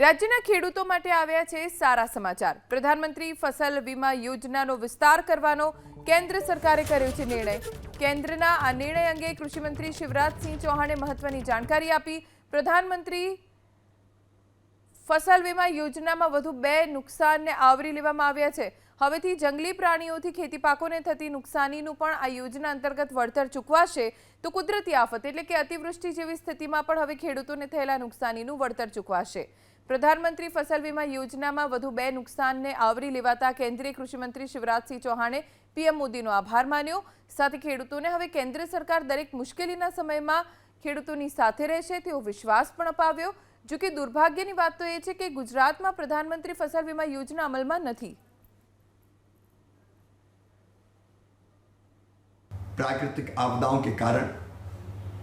રાજ્યના ખેડૂતો માટે આવ્યા છે સારા સમાચાર. પ્રધાનમંત્રી ફસલ વીમા યોજનાનો વિસ્તાર કરવાનો કેન્દ્ર સરકારે કર્યો છે નિર્ણય. કેન્દ્રના આ નિર્ણય અંગે કૃષિમંત્રી શિવરાજસિંહ ચૌહાણે મહત્વની જાણકારી આપી. પ્રધાનમંત્રી ફસલ વીમા યોજનામાં વધુ બે નુકસાનને આવરી લેવામાં આવ્યા છે. હવેથી જંગલી પ્રાણીઓથી ખેતી પાકોને થતી નુકસાનીનું પણ આ યોજના અંતર્ગત વળતર ચૂકવાશે તો કુદરતી આફત એટલે કે અતિવૃષ્ટિ જેવી સ્થિતિમાં પણ હવે ખેડૂતોને થયેલા નુકસાનીનું વળતર ચૂકવાશે. પ્રધાનમંત્રી ફસલ વીમા યોજનામાં વધુ બે નુકસાનને આવરી લેવાતા કેન્દ્રીય કૃષિમંત્રી શિવરાજસિંહ ચૌહાણે પીએમ મોદીનો આભાર માન્યો સાથે ખેડૂતોને હવે કેન્દ્ર સરકાર દરેક મુશ્કેલીના સમયમાં ખેડૂતોની સાથે રહેશે તેવો વિશ્વાસ પણ અપાવ્યો જો કે દુર્ભાગ્યની વાત તો એ છે કે ગુજરાતમાં પ્રધાનમંત્રી ફસલ વીમા યોજના અમલમાં નથી प्राकृतिक आपदाओं के कारण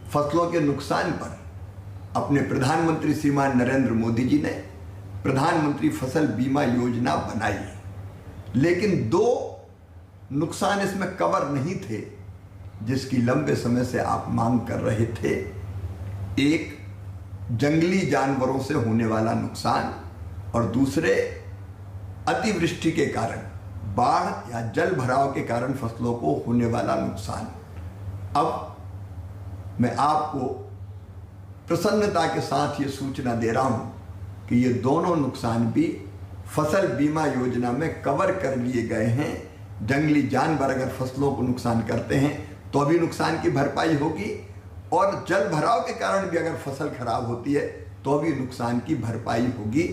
फसलों के नुकसान पर अपने प्रधानमंत्री श्रीमान नरेंद्र मोदी जी ने प्रधानमंत्री फ़सल बीमा योजना बनाई। लेकिन दो नुकसान इसमें कवर नहीं थे, जिसकी लंबे समय से आप मांग कर रहे थे। एक, जंगली जानवरों से होने वाला नुकसान, और दूसरे, अतिवृष्टि के कारण, बाढ़ या जल भराव के कारण फ़सलों को होने वाला नुकसान। अब मैं आपको प्रसन्नता के साथ ये सूचना दे रहा हूँ कि ये दोनों नुकसान भी फ़सल बीमा योजना में कवर कर लिए गए हैं। जंगली जानवर अगर फ़सलों को नुकसान करते हैं तो भी नुकसान की भरपाई होगी और जल भराव के कारण भी अगर फ़सल खराब होती है तो भी नुकसान की भरपाई होगी।